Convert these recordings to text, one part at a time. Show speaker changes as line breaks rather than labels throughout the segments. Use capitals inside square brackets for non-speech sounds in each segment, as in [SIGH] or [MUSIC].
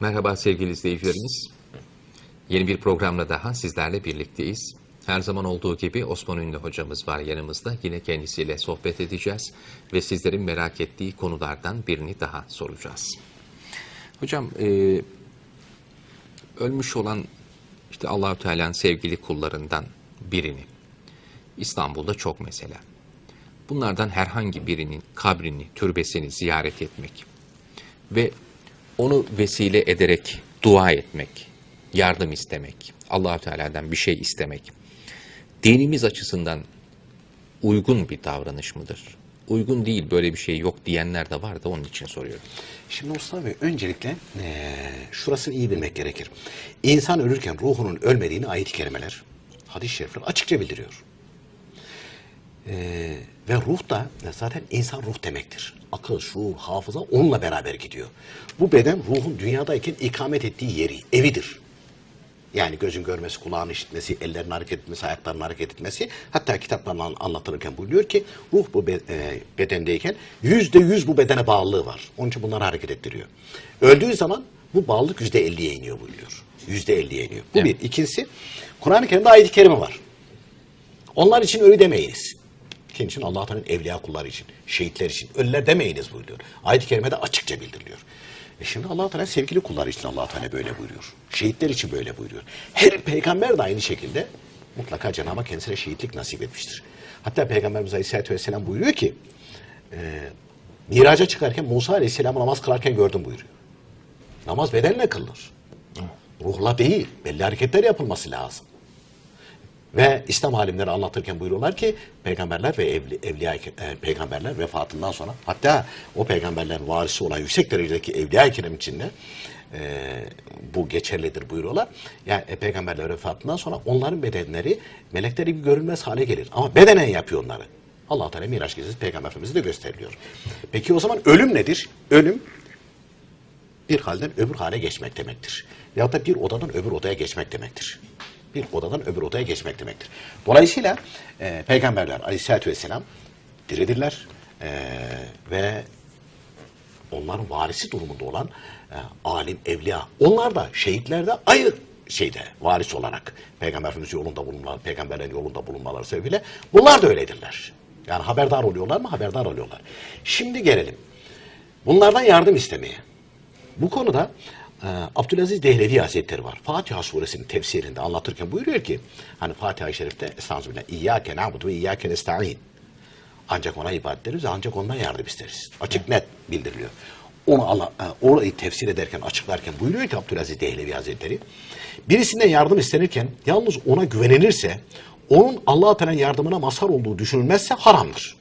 Merhaba sevgili izleyicilerimiz. Yeni bir programla daha sizlerle birlikteyiz. Her zaman olduğu gibi Osman Ünlü hocamız var yanımızda. Yine kendisiyle sohbet edeceğiz ve sizlerin merak ettiği konulardan birini daha soracağız. Hocam, e, ölmüş olan işte Allahü Teala'nın sevgili kullarından birini İstanbul'da çok mesela. Bunlardan herhangi birinin kabrini, türbesini ziyaret etmek ve onu vesile ederek dua etmek, yardım istemek, Allahü Teala'dan bir şey istemek dinimiz açısından uygun bir davranış mıdır? Uygun değil, böyle bir şey yok diyenler de var da onun için soruyorum.
Şimdi Mustafa Bey öncelikle eee, şurasını iyi bilmek gerekir. İnsan ölürken ruhunun ölmediğini ayet-i kerimeler, hadis-i şerifler açıkça bildiriyor. Eee, ve ruh da zaten insan ruh demektir. Akıl, şuur, hafıza onunla beraber gidiyor. Bu beden ruhun dünyadayken ikamet ettiği yeri, evidir. Yani gözün görmesi, kulağın işitmesi, ellerin hareket etmesi, ayakların hareket etmesi. Hatta kitaplarla anlatılırken buyuruyor ki ruh bu be- e, bedendeyken yüzde yüz bu bedene bağlılığı var. Onun için bunları hareket ettiriyor. Öldüğü zaman bu bağlılık yüzde elliye iniyor buyuruyor. Yüzde elliye iniyor. Bu
Evet.
bir. İkincisi Kur'an-ı Kerim'de ayet-i kerime var. Onlar için ölü demeyiniz. Kim için? Allah Teala'nın evliya kulları için, şehitler için. Ölüler demeyiniz buyuruyor. Ayet-i kerimede açıkça bildiriliyor. E şimdi Allah Teala sevgili kulları için Allah Teala böyle buyuruyor. Şehitler için böyle buyuruyor. Her peygamber de aynı şekilde mutlaka Cenab-ı kendisine şehitlik nasip etmiştir. Hatta Peygamberimiz Aleyhisselatü Vesselam buyuruyor ki e, miraca çıkarken Musa Aleyhisselam'ı namaz kılarken gördüm buyuruyor. Namaz bedenle kılınır. Ruhla değil. Belli hareketler yapılması lazım. Ve İslam alimleri anlatırken buyuruyorlar ki peygamberler ve evli, evliya e, peygamberler vefatından sonra hatta o peygamberlerin varisi olan yüksek derecedeki evliya-i kiram içinde e, bu geçerlidir buyuruyorlar. Yani e, peygamberler vefatından sonra onların bedenleri melekleri gibi görünmez hale gelir. Ama bedenen yapıyor onları. Allah Teala Miraç gecesi peygamber Efendimiz'e de gösteriliyor. Peki o zaman ölüm nedir? Ölüm bir halden öbür hale geçmek demektir. Veyahut da bir odadan öbür odaya geçmek demektir. Bir odadan öbür odaya geçmek demektir. Dolayısıyla e, peygamberler aleyhissalatü vesselam diridirler e, ve onların varisi durumunda olan e, alim, evliya. Onlar da şehitler de aynı şeyde varis olarak Peygamber yolunda bulunmalar, peygamberlerin yolunda bulunmaları sebebiyle bunlar da öyledirler. Yani haberdar oluyorlar mı? Haberdar oluyorlar. Şimdi gelelim. Bunlardan yardım istemeye. Bu konuda e, Abdülaziz Dehlevi Hazretleri var. Fatiha suresinin tefsirinde anlatırken buyuruyor ki hani Fatiha-i Şerif'te Estağfirullah İyyâke na'budu ve İyyâke nesta'in. Ancak ona ibadet ederiz ancak ondan yardım isteriz. Açık net bildiriliyor. Onu Allah, e, orayı tefsir ederken, açıklarken buyuruyor ki Abdülaziz Dehlevi Hazretleri. Birisinden yardım istenirken yalnız ona güvenilirse, onun Teala'nın yardımına mazhar olduğu düşünülmezse haramdır.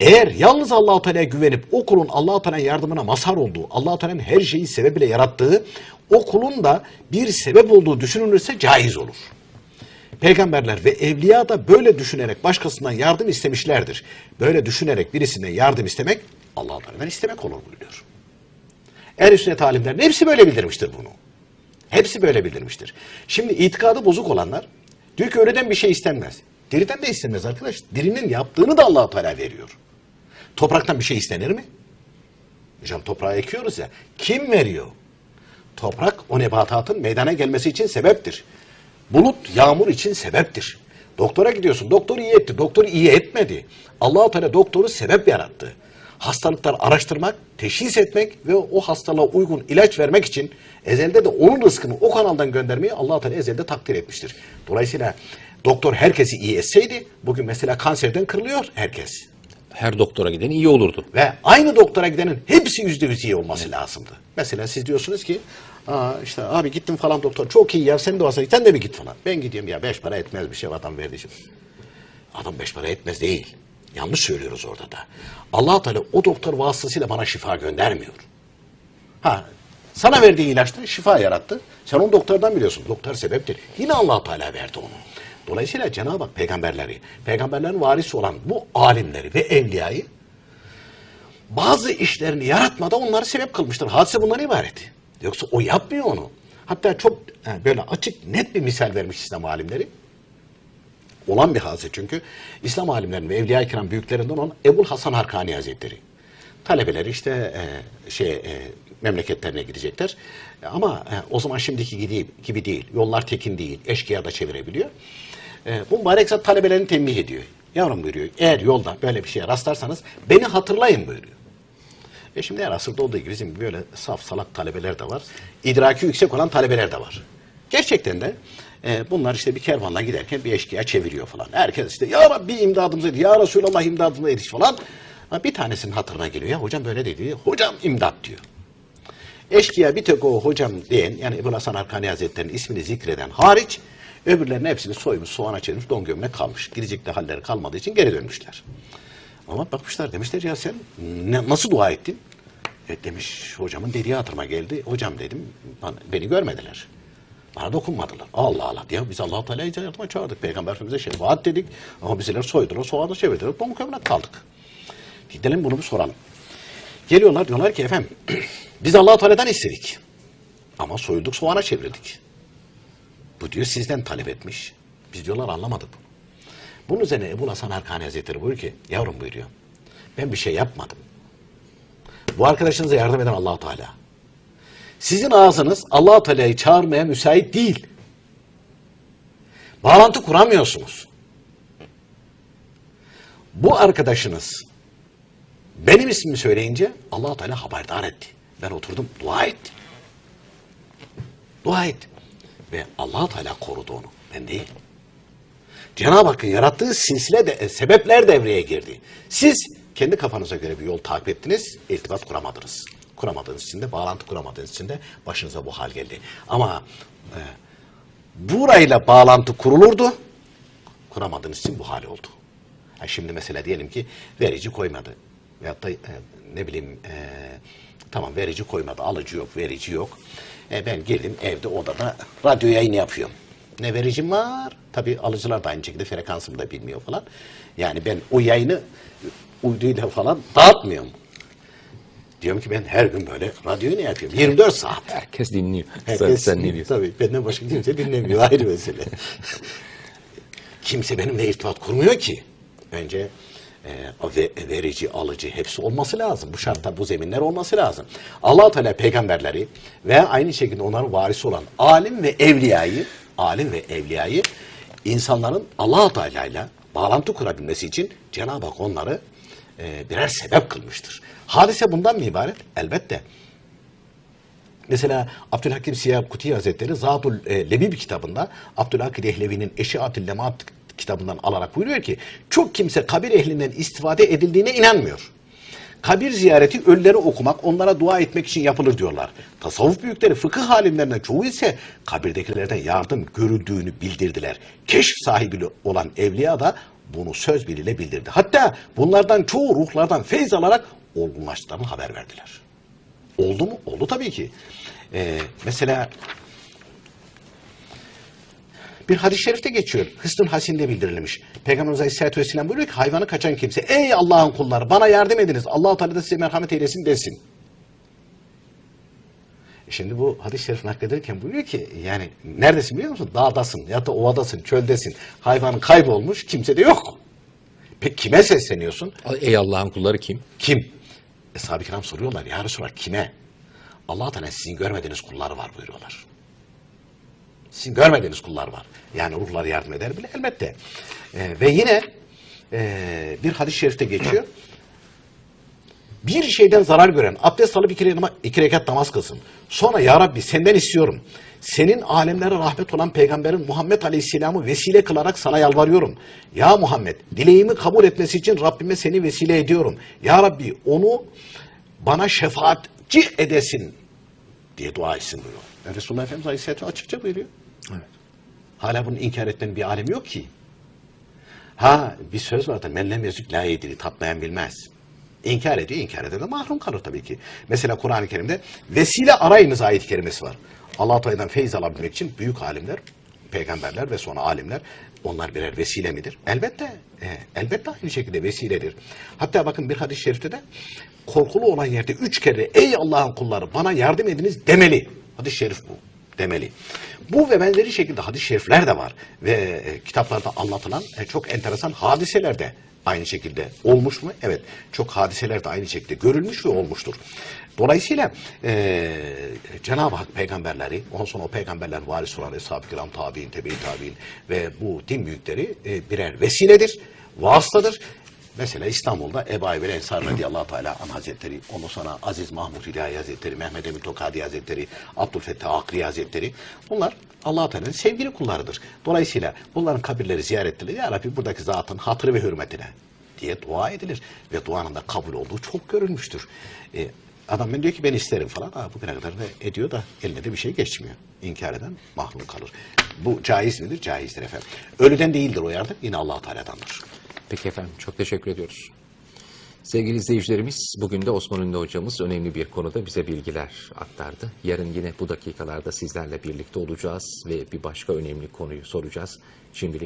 Eğer yalnız Allahu Teala'ya güvenip o kulun Allahu Teala'nın yardımına mazhar olduğu, Allahu Teala'nın her şeyi sebebiyle yarattığı, o kulun da bir sebep olduğu düşünülürse caiz olur. Peygamberler ve evliya da böyle düşünerek başkasından yardım istemişlerdir. Böyle düşünerek birisinden yardım istemek Allah-u Teala'dan istemek olur buyuruyor. Ehl-i sünnet alimlerin hepsi böyle bildirmiştir bunu. Hepsi böyle bildirmiştir. Şimdi itikadı bozuk olanlar diyor ki ölüden bir şey istenmez. Diriden de istenmez arkadaş. Dirinin yaptığını da allah Teala veriyor. Topraktan bir şey istenir mi? Hocam toprağı ekiyoruz ya. Kim veriyor? Toprak o nebatatın meydana gelmesi için sebeptir. Bulut yağmur için sebeptir. Doktora gidiyorsun. Doktor iyi etti. Doktor iyi etmedi. allah Teala doktoru sebep yarattı. Hastalıklar araştırmak, teşhis etmek ve o hastalığa uygun ilaç vermek için ezelde de onun rızkını o kanaldan göndermeyi allah Teala ezelde takdir etmiştir. Dolayısıyla doktor herkesi iyi etseydi bugün mesela kanserden kırılıyor herkes.
Her doktora giden iyi olurdu.
Ve aynı doktora gidenin hepsi yüzde yüz iyi olması lazımdı. Mesela siz diyorsunuz ki Aa işte abi gittim falan doktor çok iyi ya sen de olsa sen de mi git falan. Ben gidiyorum ya beş para etmez bir şey adam verdi şimdi. Adam beş para etmez değil. Yanlış söylüyoruz orada da. allah Teala o doktor vasıtasıyla bana şifa göndermiyor. Ha sana verdiği ilaçta şifa yarattı. Sen onu doktordan biliyorsun. Doktor sebeptir. Yine allah Teala verdi onu. Dolayısıyla Cenab-ı Hak peygamberleri, peygamberlerin varisi olan bu alimleri ve evliyayı bazı işlerini yaratmada onları sebep kılmıştır. Hadise bundan ibaret. Yoksa o yapmıyor onu. Hatta çok böyle açık net bir misal vermiş İslam alimleri. Olan bir hadise çünkü. İslam alimlerinin ve Evliya-i Kiram büyüklerinden olan Ebul Hasan Harkani Hazretleri. talebeleri işte e, şey e, memleketlerine gidecekler. E, Ama e, o zaman şimdiki gibi, gibi değil. Yollar tekin değil. Eşkıya da çevirebiliyor. E, bu mübarek zat talebelerini tembih ediyor. Yavrum buyuruyor. Eğer yolda böyle bir şeye rastlarsanız beni hatırlayın buyuruyor. E şimdi her asırda olduğu gibi bizim böyle saf salak talebeler de var. İdraki yüksek olan talebeler de var. Gerçekten de e, bunlar işte bir kervanla giderken bir eşkıya çeviriyor falan. Herkes işte ya Rabbi imdadımıza yetiş, ya Resulallah imdadımıza yetiş falan. Ha, bir tanesinin hatırına geliyor. Ya hocam böyle dedi. Hocam imdat diyor. Eşkıya bir tek o hocam diyen yani İbn Hasan Arkani Hazretleri'nin ismini zikreden hariç öbürlerinin hepsini soymuş, soğana çevirmiş, don gömlek kalmış. Gidecek de halleri kalmadığı için geri dönmüşler. Ama bakmışlar demişler ya sen ne, nasıl dua ettin? E demiş hocamın dediği hatırıma geldi. Hocam dedim bana, beni görmediler. Bana dokunmadılar. Allah Allah diye biz Allah-u Teala'yı yardıma çağırdık. Peygamber Efendimiz'e şefaat dedik. Ama bizler soydular, soğana çevirdiler. Don gömlek kaldık. Gidelim bunu bir soralım. Geliyorlar diyorlar ki efendim [CLEARS THROAT] biz Allah-u Teala'dan istedik. Ama soyulduk soğana çevirdik. Bu diyor sizden talep etmiş. Biz diyorlar anlamadık bunu. Bunun üzerine Ebu Hasan Erkani Hazretleri buyuruyor ki yavrum buyuruyor. Ben bir şey yapmadım. Bu arkadaşınıza yardım eden Allahu Teala. Sizin ağzınız Allahu Teala'yı çağırmaya müsait değil. Bağlantı kuramıyorsunuz. Bu arkadaşınız benim ismimi söyleyince Allahu Teala haberdar etti. Ben oturdum dua ettim. Dua ettim. Ve allah Teala korudu onu. Ben değil. Cenab-ı Hakk'ın yarattığı silsile de, e, sebepler devreye girdi. Siz kendi kafanıza göre bir yol takip ettiniz, irtibat kuramadınız. Kuramadığınız için de, bağlantı kuramadığınız için de başınıza bu hal geldi. Ama e, burayla bağlantı kurulurdu, kuramadığınız için bu hal oldu. Ha şimdi mesela diyelim ki verici koymadı. Veyahut da e, ne bileyim e, tamam verici koymadı, alıcı yok, verici yok. E, ben girdim evde odada radyo yayını yapıyorum. Ne vericim var? Tabii alıcılar da aynı şekilde frekansımı da bilmiyor falan. Yani ben o yayını uyduyla falan dağıtmıyorum. Diyorum ki ben her gün böyle radyoyu ne yapıyorum? 24 saat.
Herkes dinliyor. sen,
Herkes,
sen ne diyorsun?
Tabii benden başka kimse dinlemiyor [LAUGHS] ayrı mesele. kimse benimle irtibat kurmuyor ki. Önce e, verici, alıcı hepsi olması lazım. Bu şartlar, bu zeminler olması lazım. allah Teala peygamberleri ve aynı şekilde onların varisi olan alim ve evliyayı, alim ve evliyayı insanların allah Teala ile bağlantı kurabilmesi için Cenab-ı Hak onları e, birer sebep kılmıştır. Hadise bundan mı ibaret? Elbette. Mesela Abdülhakim Siyah Kuti Hazretleri Zadul e, Lebib kitabında Abdülhak Dehlevi'nin Eşiatül Lemat kitabından alarak buyuruyor ki çok kimse kabir ehlinden istifade edildiğine inanmıyor. Kabir ziyareti ölüleri okumak, onlara dua etmek için yapılır diyorlar. Tasavvuf büyükleri, fıkıh alimlerinden çoğu ise kabirdekilerden yardım görüldüğünü bildirdiler. Keşf sahibi olan evliya da bunu söz biriyle bildirdi. Hatta bunlardan çoğu ruhlardan feyz alarak olgunlaştıklarını haber verdiler. Oldu mu? Oldu tabii ki. Ee, mesela bir hadis-i şerifte geçiyor. Hısnul Hasin'de bildirilmiş. Peygamberimiz Aleyhisselatü Vesselam buyuruyor ki hayvanı kaçan kimse ey Allah'ın kulları bana yardım ediniz. allah Teala da size merhamet eylesin desin. E Şimdi bu hadis-i şerif naklederken buyuruyor ki yani neredesin biliyor musun? Dağdasın ya da ovadasın, çöldesin. Hayvanın kaybolmuş, kimse de yok. Peki kime sesleniyorsun?
Ey Allah'ın kulları kim?
Kim? Eshab-ı kiram soruyorlar. Ya Resulallah kime? allah Teala sizin görmediğiniz kulları var buyuruyorlar. Sizin görmediğiniz kullar var. Yani ruhlar yardım eder bile elbette. Ee, ve yine e, bir hadis-i şerifte geçiyor. Bir şeyden zarar gören abdest alıp iki, iki rekat namaz kılsın. Sonra ya Rabbi senden istiyorum. Senin alemlere rahmet olan peygamberin Muhammed Aleyhisselam'ı vesile kılarak sana yalvarıyorum. Ya Muhammed dileğimi kabul etmesi için Rabbime seni vesile ediyorum. Ya Rabbi onu bana şefaatçi edesin diye dua etsin buyuruyor. Yani Resulullah Efendimiz Aleyhisselatü açıkça buyuruyor. Hala bunu inkar etmenin bir alemi yok ki. Ha bir söz vardır. Men lem yazık la yediri. Tatmayan bilmez. İnkar ediyor. inkar eder de mahrum kalır tabii ki. Mesela Kur'an-ı Kerim'de vesile arayınız ayet-i kerimesi var. Allah-u Teala'dan feyiz alabilmek için büyük alimler, peygamberler ve sonra alimler onlar birer vesile midir? Elbette. E, elbette aynı şekilde vesiledir. Hatta bakın bir hadis-i şerifte de korkulu olan yerde üç kere ey Allah'ın kulları bana yardım ediniz demeli. Hadis-i şerif bu demeli. Bu ve benzeri şekilde hadis-i şerifler de var. Ve e, kitaplarda anlatılan e, çok enteresan hadiseler de aynı şekilde olmuş mu? Evet. Çok hadiseler de aynı şekilde görülmüş ve olmuştur. Dolayısıyla eee Cenab-ı Hak peygamberleri, ondan sonra o peygamberler varis olan Eshab-ı Kiram, tabi'in, tebe-i tabi'in ve bu din büyükleri e, birer vesiledir, vasıtadır. Mesela İstanbul'da Ebu Ayyub el-Ensar radıyallahu teala an hazretleri, ondan sonra Aziz Mahmud İlahi hazretleri, Mehmet Emin Tokadi hazretleri, Abdülfettah Akri hazretleri bunlar allah Teala'nın sevgili kullarıdır. Dolayısıyla bunların kabirleri ziyaret edilir. Ya Rabbi buradaki zatın hatırı ve hürmetine diye dua edilir. Ve duanın da kabul olduğu çok görülmüştür. E, adam ben diyor ki ben isterim falan. Aa, bugüne kadar da ediyor da eline de bir şey geçmiyor. İnkar eden mahrum kalır. Bu caiz midir? Caizdir efendim. Ölüden değildir o yardım. Yine allah Teala'dandır.
Peki efendim çok teşekkür ediyoruz. Sevgili izleyicilerimiz bugün de Osman Ünlü hocamız önemli bir konuda bize bilgiler aktardı. Yarın yine bu dakikalarda sizlerle birlikte olacağız ve bir başka önemli konuyu soracağız. Şimdilik